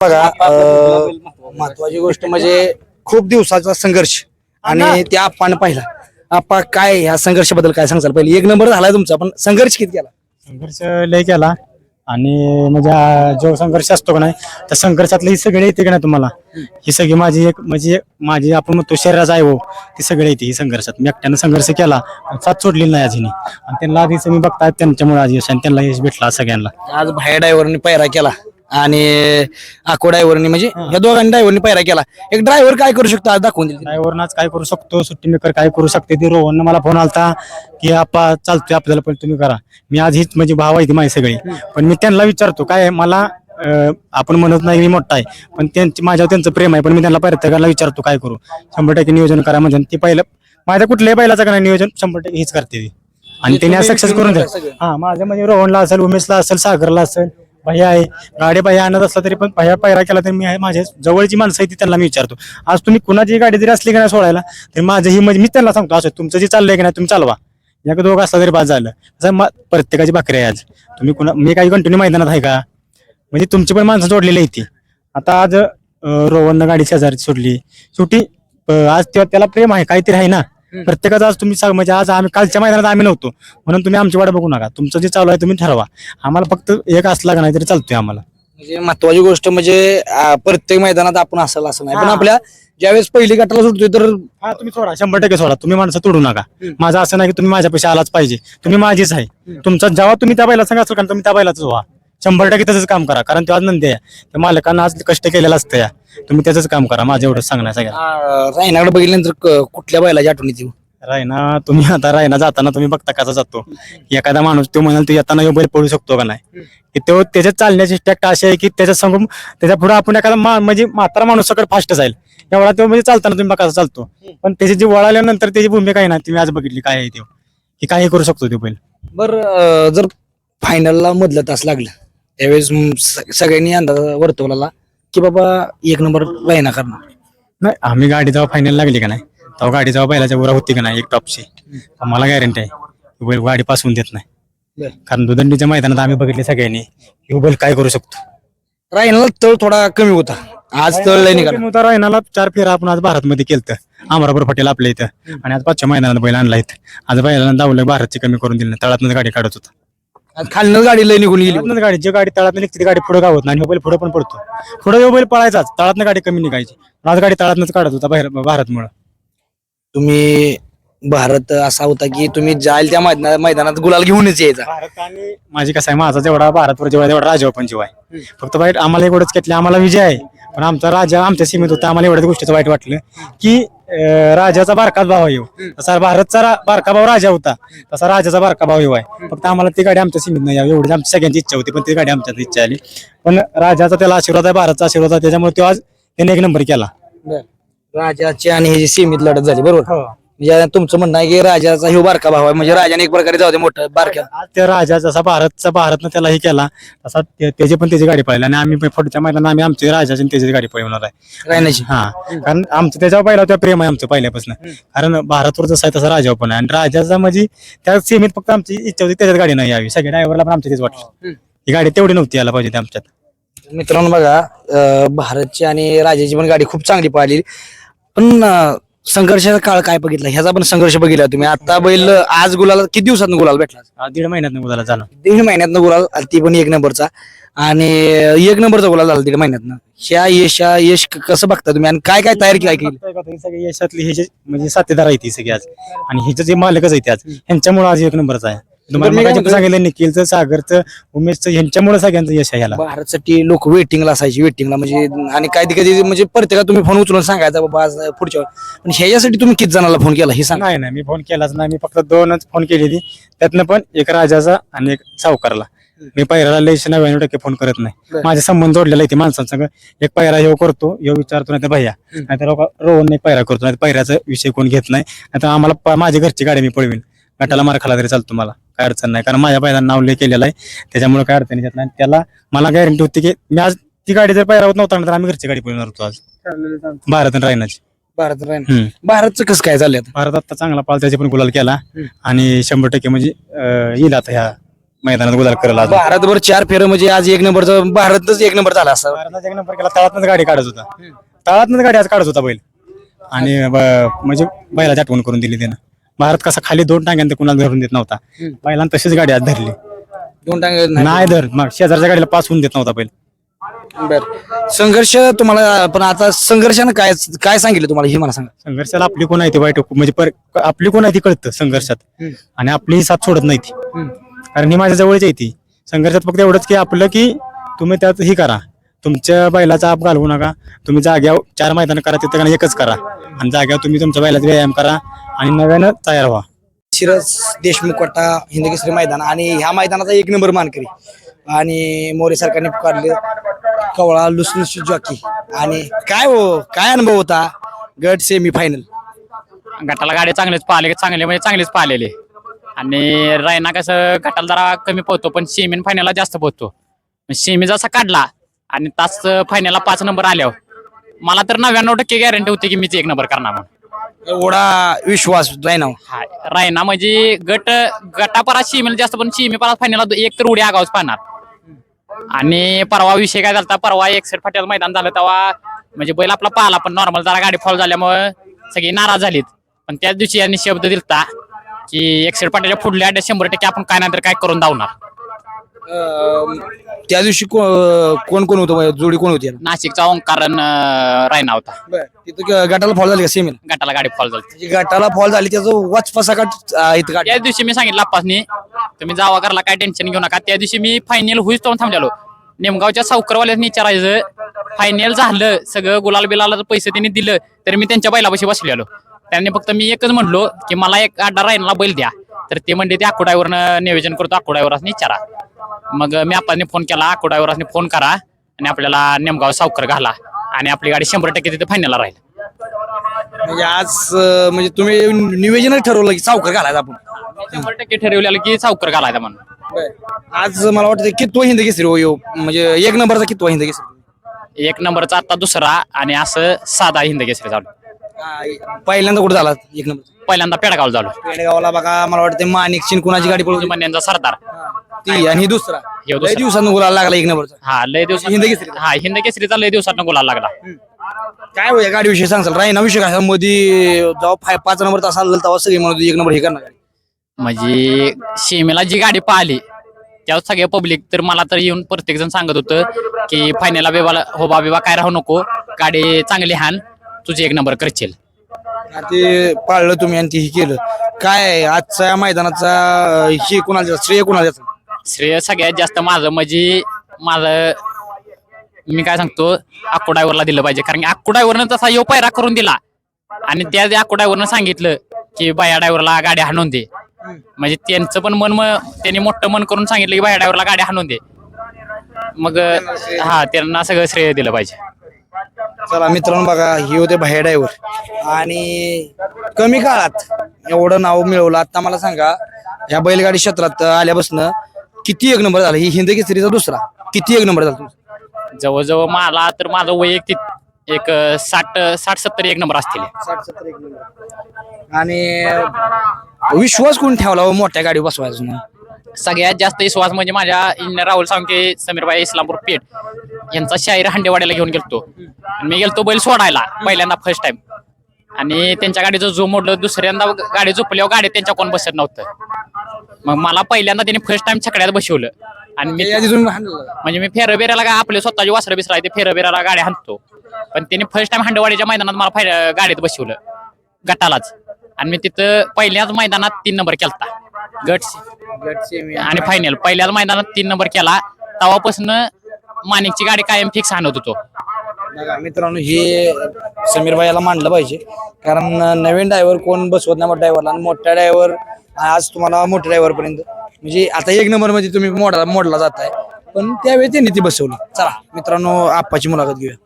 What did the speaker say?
बघा महत्वाची गोष्ट म्हणजे खूप दिवसाचा संघर्ष आणि त्या आपण पाहिला आपा काय ह्या संघर्षाबद्दल काय सांगाल पहिले एक नंबर झालाय तुमचा पण संघर्ष किती केला संघर्ष लय केला आणि म्हणजे हा जो संघर्ष असतो का नाही त्या संघर्षातले ही सगळे येते का नाही तुम्हाला ही सगळी माझी एक म्हणजे माझी आपण म्हणतो शरीराचा आहे हो ती सगळे येते ही संघर्षात मी एकट्यानं संघर्ष केला आणि साथ सोडलेली नाही आजीने आणि त्यांना आधीच मी बघताय त्यांच्यामुळे आज यश आणि त्यांना यश भेटला सगळ्यांना आज बाहेर ड्रायव्हरनी पैरा केला आणि आको ड्रायव्हरनी म्हणजे या दोघांनी ड्रायव्हरनी पैरा केला. एक ड्रायव्हर काय करू शकतो आज दाखवून दिली. ड्रायव्हरनं आज काय करू शकतो सुट्टी मेकर काय करू शकते ती रोहन मला फोन आलता की आपा चालतोय आपल्याला पण तुम्ही करा. मी आज हीच म्हणजे भाव आहे ती माझी सगळी. पण मी त्यांना विचारतो काय आहे, मला अं, आपण म्हणत नाही मी मोठा आहे पण त्यांची माझ्यावर त्यांचं प्रेम आहे पण मी त्यांना प्रत्येकाला विचारतो काय करू? शंभर टक्के नियोजन करा म्हणजे. ती पहिलं माझ्या कुठल्याही बैलाचं का नाही नियोजन शंभर टक्के हीच करते ती. आणि त्यांनी सक्सेस करून द्या हा माझ्या म्हणजे रोहनला असेल उमेशला असेल सागरला असेल भैया आहे. गाडी भैया आणत असला तरी पण भैया पैरा केला तरी मी आहे. माझ्या जवळची माणसं आहे ती त्यांना मी विचारतो. आज तुम्ही कुणाची गाडी जरी असली की नाही सोडायला तरी माझं ही म्हणजे मी त्यांना सांगतो असं तुमचं जे चाललंय की नाही तुम्ही चालवा. या दोघं असला तरी बाद झालं. असं मा- प्रत्येकाची भाकरी आहे आज. तुम्ही कुणा मी काही कंटिन्यू मैदानात आहे का? म्हणजे तुमची पण माणसं जोडलेली आहे ती. आता आज रोहननं गाडी शेजारी सोडली. शेवटी आज तेव्हा त्याला प्रेम आहे काहीतरी आहे ना. प्रत्येकाचं आज तुम्ही सांग म्हणजे आज आम्ही कालच्या मैदानात आम्ही नव्हतो. म्हणून तुम्ही आमची वाट बघू नका. तुमचं जे चालू आहे तुम्ही ठरवा. आम्हाला फक्त एक असला का नाही तरी चालतोय आम्हाला. म्हणजे महत्वाची गोष्ट म्हणजे प्रत्येक मैदानात आपण असाल असं नाही. पण हा. आपल्या ज्यावेळेस पहिली गटाला सुटतोय तर हा तुम्ही सोडा. शंभर टक्के सोडा. तुम्ही माणसं तोडू नका. माझं असं नाही की तुम्ही माझ्या पैसे आलाच पाहिजे. तुम्ही माझीच आहे. तुमचा जेव्हा तुम्ही त्या बैला सांगा असेल कारण तुम्ही त्या बैलाच व्हा. शंभर टक्के तसंच काम करा कारण तो आज नंदी आहे. त्या मालकांना आज कष्ट केलेलं असतं या तुम्ही त्याच काम करा माझं एवढं सांगणार सगळ्या रायनाकडे बघितल्यानंतर क- कुठल्या बैलाची आठवण येते रायना तुम्ही आता रायना जाताना तुम्ही बघता कसा जातो. एखादा माणूस तो म्हणाल तो येताना ह्यो बैल पडू शकतो का नाही. की तो त्याच्या चालण्याची टॅक्ट अशी आहे की त्याच्यासमोर त्याच्या पुढे आपण एखादा मा- म्हणजे म्हातारा माणूस सगळं फास्ट जाईल एवढा तो म्हणजे चालताना तुम्ही बघा कसा चालतो. पण त्याची जी वळाल्यानंतर त्याची भूमिका आहे ना तुम्ही आज बघितली काय आहे ते. की काही करू शकतो तो बैल. बर जर फायनलला मधलं तास लागलं त्यावेळेस म, स- सगळ्यांनी अंदाज वर्तवला की बाबा एक नंबर रायना करणार. नाही आम्ही गाडी जेव्हा फायनल लागली का नाही तेव्हा गाडी जेव्हा बैलाच्या उरा होती का नाही एक टॉपची मला गॅरंटी आहे बैल गाडी पासून देत नाही. बर. कारण दुदंडीच्या मैदानात आम्ही बघितले सगळ्यांनी की बैल काय करू शकतो. रायनाला तळ थोडा कमी होता. आज तळ लय निघाला. मोठा रायनाला चार फेरा आपण आज भारत मध्ये केलं अमरापूर पटेल आपल्या इथं. आणि आज पाचच्या मैदानात बैल आणला इथं. आज बैलांना दावलं भारतची कमी करून दिली तळातनं गाडी काढत होता. खालनं गाडी लय निघून गेली. तळातनं गाडी जी गाडी तळात निघते ती गाडी पुढे गावत नाही आणि बैल पुढे पण पडतो. पुढे बैल पळायचाच तळातनं गाडी कमी निघायची. पण आज गाडी तळातनंच काढत होता बाहेर भारतमुळे. तुम्ही भारत असा होता की तुम्ही जाल त्या मैदाना- मैदानात गुलाल घेऊनच यायचा. भारत आणि माझी कसं आहे माझा जेवढा भारतवर जेव्हा तेवढा राजा पण जीव आहे. फक्त वाईट आम्हाला एवढंच घेतलं आम्हाला विजय आहे. पण आमचा राजा आमच्या सीमेत होता. आम्हाला एवढ्याच गोष्टीचं वाईट वाटलं की अं, राजाचा बारकाच भाव येऊ तसा भारतचा रा- बारका भाव राजा होता. तसा राजाचा बारका भाव येऊ आहे. फक्त आम्हाला ती गाडी आमच्या सीमेत नाही यावी. एवढी आमची सगळ्यांची इच्छा होती पण ती गाडी आमच्यात इच्छा आली. पण राजाचा त्याला आशीर्वाद आहे भारतचा आशीर्वाद आहे. त्याच्यामुळे तो आज त्याने एक नंबर केला. राजाची आणि ह्याची सीमित लढत झाली बरोबर? म्हणजे तुमचं म्हणणं आहे की राजाचा ह्यो बारका भाव आहे. म्हणजे राजाने एक प्रकारे जाऊ दे मोठं बारक्या. आज त्या राजा जसा भारतचा भारतनं त्याला हे केला. तसा ते- त्याची पण त्याची गाडी पळली. आणि आम्ही पण पुढच्या मैदानात आम्ही आमची राजाची आणि त्याची गाडी पळवणार आहे. रायनाची. हा. कारण आमचं त्याच्यावर पहिला त्या प्रेम आहे आमचं पहिल्यापासून. कारण भारतवर जसं आहे तसं राजावर पण आहे. आणि राजाचा म्हणजे त्या सीमेत फक्त आमची इच्छा होती त्याच्यात गाडी नाही यावी. सगळ्या ड्रायव्हरला पण आमच्या तेच वाटलं ही गाडी तेवढी नव्हती यायला पाहिजे आमच्यात. मित्रांनो बघा अं, भारतची आणि राजाची पण गाडी खूप चांगली पाहिली पण अं, संघर्षाचा काळ काय बघितला? ह्याचा पण संघर्ष बघितला तुम्ही. आता बैल आज गुलाला किती दिवसात गुलाल भेटला? आज दीड महिन्यात उद्याला झालं. दीड महिन्यातनं गुलाल ती पण एक नंबरचा. आणि एक नंबरचा गुलाल झाला दीड महिन्यातनं. ह्या यश यश कसं बघता तुम्ही? आणि काय काय तयारी काय केली सगळी यशातली हे म्हणजे साथीदार आहे ती सगळी आज. आणि हिचं जे मालकच आहे आज ह्यांच्यामुळे आज एक नंबरचा आहे. तुम्हाला मी काय मगाशी पण म्हणतोय- सांगितलं निखिलचं सागरचं उमेशचं ह्यांच्यामुळे सगळ्यांचं यश आहे याला भारतसाठी लोक वेटिंगला असायची वेटिंगला म्हणजे आणि काय कधी म्हणजे प्रत्येकाला तुम्ही फोन उचलून सांगायचा बाबा आज पुढच्या वेळी. पण ह्याच्यासाठी तुम्ही किती जणांना फोन केला हे सांगा. नाही नाही मी फोन केलाच नाही. मी फक्त दोनच फोन केली ती त्यातनं पण एक राजाचा आणि एक सावकारला. मी पहिल्याला लयशे नव्याण्णव टक्के फोन करत नाही. बरं. माझे संबंध जोडलेला आहे ते माणसांसंग एक पायरा ह्यो करतो ह्यो विचारतो नाही तर भैया. नाही तर रोहन एक पायरा करतो नाही पायऱ्याचा विषय कोण घेत नाही. नाहीतर आम्हाला प- माझी घरची गाडी मी पळवीन. गटाला मार खाला तरी चालतो मला. काय अडचण नाही. कारण माझ्या पायऱ्यांना नाव लय केलेलं आहे. त्याच्यामुळे काय अडचण येत नाही. त्याला मला गॅरंटी होती की मी आज ती गाडी जर पायरा होत नव्हता ना तर आम्ही घरची गाडी पळवणार होतो आज. भारत आणि रायनाची. भारत राहील हम्म. भारतचं कसं काय चाललंय आता? भारत आता चांगला पाल त्याचे पण गुलाल केला. आणि शंभर टक्के म्हणजे अं, येईल आता ह्या मैदानात गुलाल करेल आज भारतभर चार फेर म्हणजे आज एक नंबरचं भारतच एक नंबर झाला असं. भारतात एक नंबर केला. तळातनच गाडी काढत होता. तळातनच गाडी आज काढत होता बैल. आणि ब- म्हणजे बैलाची आठवण करून दिली त्यानं. भारत कसा खाली दोन टांग्यांत कुणाला धरून देत नव्हता. बैलांना तशीच गाडी आज धरली. दोन टांग नाही धर. मग शेजारच्या गाडीला पास होऊन देत नव्हता बैल बर. संघर्ष तुम्हाला पण आता संघर्षानं काय काय सांगितलं तुम्हाला? हे मला सांगा. संघर्षाला आपली कोण आहे ती वाईट? म्हणजे पर आपली कोण आहे ती कळतं संघर्षात. आणि आपली साथ सोडत नाही ती. कारण ही माझ्या जवळच आहे ती. संघर्षात फक्त एवढंच की आपलं की तुम्ही त्यात ही करा. तुमच्या बैलाचा आप घालवू नका. तुम्ही जाग्यावर चार मैदान करा तिथं का नाही एकच करा. आणि जाग्यावर तुम्ही तुमच्या बैलाचा व्यायाम करा आणि नव्यानं तयार व्हा. शिरस देशमुख कोटा हिंदकेसरी मैदान आणि ह्या मैदानाचा एक नंबर मानकरी. आणि मोरे सरकारने काढले. कवळा लुसलुस जॉकी आणि काय हो काय अनुभव होता? गट सेमी फायनल गटाला गाडी चांगलेच पाहिले चांगले म्हणजे चांगलेच पाहिलेले. आणि रायना कसं गटाला जरा कमी पोहतो पण सेमीन फायनलला जास्त पोहतो. सेमी जसा काढला आणि तास फायनलला पाच नंबर आल्यावर. मला तर नव्याण्णव टक्के गॅरंटी होती की मीच एक नंबर करणार म्हणून. एवढा विश्वास रायनाव हा. रायना म्हणजे गट गटापरात सीमेला जास्त पण सीमे परात फायनलला एक तर उडी आगावच पाहणार. आणि परवा विषय काय झाला परवा एकसेट फाट्याचं मैदान झालं तेव्हा म्हणजे बैल आपला पाहिला पण नॉर्मल जरा गाडी फॉल झाल्यामुळे सगळी नाराज झालीत. पण त्याच दिवशी यांनी शब्द दिलता की एकसेट फाट्याच्या पुढल्या शंभर टक्के आपण काय नाही तर काय करून धावणार. त्या दिवशी कोण कोण होतं? जोडी कोण होती? नाशिकचा ओंकार अन, अं, रायना होता. तिथं गटाला फॉल झाली का सेमीला गटाला गाडी फॉल झाली. म्हणजे गटाला फॉल झाली त्याचं वाच फसाकट त्याच दिवशी मी सांगितलं आप्पासनी तुम्ही जावा घरला काय टेन्शन घेऊ नका. त्या दिवशी मी फायनल होईच तो थांबलेलो. नेमगावच्या सावकरवाल्यानी विचारायचं फायनल झालं सगळं गुलाल बिलाला पैसे त्यांनी दिलं तरी मी त्यांच्या बैलापाशी बसलेलो. त्यांनी फक्त मी एकच म्हणलो की मला एक अड्डा रायनाला बैल द्या तर ते म्हणले ते आकुडावरनं नियोजन करतो आकुडावरसनी विचारा. मग मी आप्पाने फोन केला आकुडावरसनी फोन करा आणि आपल्याला नेमगाव सावकर घाला आणि आपली गाडी शंभर टक्के तिथे फायनलला राहील. म्हणजे आज अं, म्हणजे तुम्ही नियोजनच ठरवलं की सावकर घालायचा आपण. शंभर टक्के ठरवलेलं की सावकर घालायचा म्हणून. आज मला वाटतं कितवा हिंद केसरी हो? ह्यो? म्हणजे एक नंबरचा कितवा हिंद केसरी? एक नंबरचा आता दुसरा आणि असं साधा हिंद केसरी चालू. पहिल्यांदा कुठे झाला एक नंबर? पहिल्यांदा पेडगाव झालो. पेडगावला बघा मला वाटतं माणिक शिन कुणाची गाडी पळवली? जुमान्यांचा सरदार. ती आणि ही दुसरा. ह्यो लय दुसरा. दिवसांनी गुलाल लागला एक नंबरचा. हा लय दिवस हिंद केसरी. हा हिंद केसरीचा लय दिवसात गुलाल लागला. काय हो या गाडीविषयी सांगसाल रायना विषय काय? मध्ये जेव्हा फाय पाच नंबर तास आला तेव्हा सगळी म्हणत होती, एक नंबर हे करणार गाडी. म्हणजे सीमेला जी गाडी पाहिली त्यावर सगळे पब्लिक तर मला तर येऊन प्रत्येक जण सांगत होतं की फायनलला बेबाला हो बा बेबा काय राहू नको. गाडी चांगली हान. तुझी एक नंबर करशील. ते पाळलं तुम्ही आणि ते हे केलं. काय आजच्या मैदानाचा हे कोणाला द्यायचं? श्रेय कोणाला द्यायचं? श्रेय सगळ्यात जास्त माझं म्हणजे माझं मी काय सांगतो अक्को ड्रायव्हरला दिलं पाहिजे. कारण की अक्को ड्रायव्हरनं तसा यो पायरा करून दिला. आणि त्या अक्को ड्रायव्हरनं सांगितलं की बाया ड्रायव्हरला गाडी हाणून दे. म्हणजे त्यांचं पण मन म- त्यांनी मोठं मन करून सांगितलं की बाया ड्रायव्हरला गाडी हाणून दे. मग हा त्यांना सगळं श्रेय दिलं पाहिजे. चला मित्रांनो बघा ही होते बाहेर ड्रायव्हर आणि कमी काळात एवढं नाव मिळवलं आता मला सांगा या बैलगाडी क्षेत्रात आल्यापासून किती एक नंबर झाला? ही हिंद केसरीचा दुसरा. किती एक नंबर झाला तुमचा? जवळजवळ मला तर माझं वैयक्तिक एक अं, साठ साठ सत्तर एक नंबर असतील. आणि विश्वास कोण ठेवला हो मोठ्या गाडी बसवायचा? सगळ्यात जास्त विश्वास म्हणजे माझ्या इंजिनियर राहुल सांगके समीरबाई इस्लामपूर पेठ. यांचा शाहीर हांडेवाड्याला घेऊन गेलतो. आणि मी गेलतो बैल सोडायला पहिल्यांदा फर्स्ट टाइम आणि त्यांच्या गाडीचं जो मोडलं दुसऱ्यांदा गाडी झोपल्यावर गाडी त्यांच्या कोण बसत नव्हतं. मग मला पहिल्यांदा त्यांनी फर्स्ट टाइम छकड्यात बसवलं. आणि मी. म्हणजे मी फेरबेऱ्याला काय आपले स्वतःची वासरं बिसरा ते फेरबेऱ्याला गाडी हाणतो. पण त्यांनी फर्स्ट टाइम हांडेवाडीच्या मैदानात मला गाडीत बसवलं गटालाच. आणि मी तिथं पहिल्याच मैदानात तीन नंबर केलता. गट आणि फायनल पहिल्याच मैदानात तीन नंबर केला. तेव्हापासून माणिकची गाडी कायम फिक्स आणत होतो. बघा मित्रांनो हे समीर भाईला मांडलं पाहिजे. कारण नवीन ड्रायव्हर कोण बसवत नाही मोठ्या ड्रायव्हरला आणि मोठ्या ड्रायव्हर आज तुम्हाला मोठ्या ड्रायव्हर पर्यंत. म्हणजे आता एक नंबरमध्ये तुम्ही मोडला मोडला जाताय. पण त्यावेळी त्यांनी ती बसवली. चला मित्रांनो आप्पाची मुलाखत घेऊया.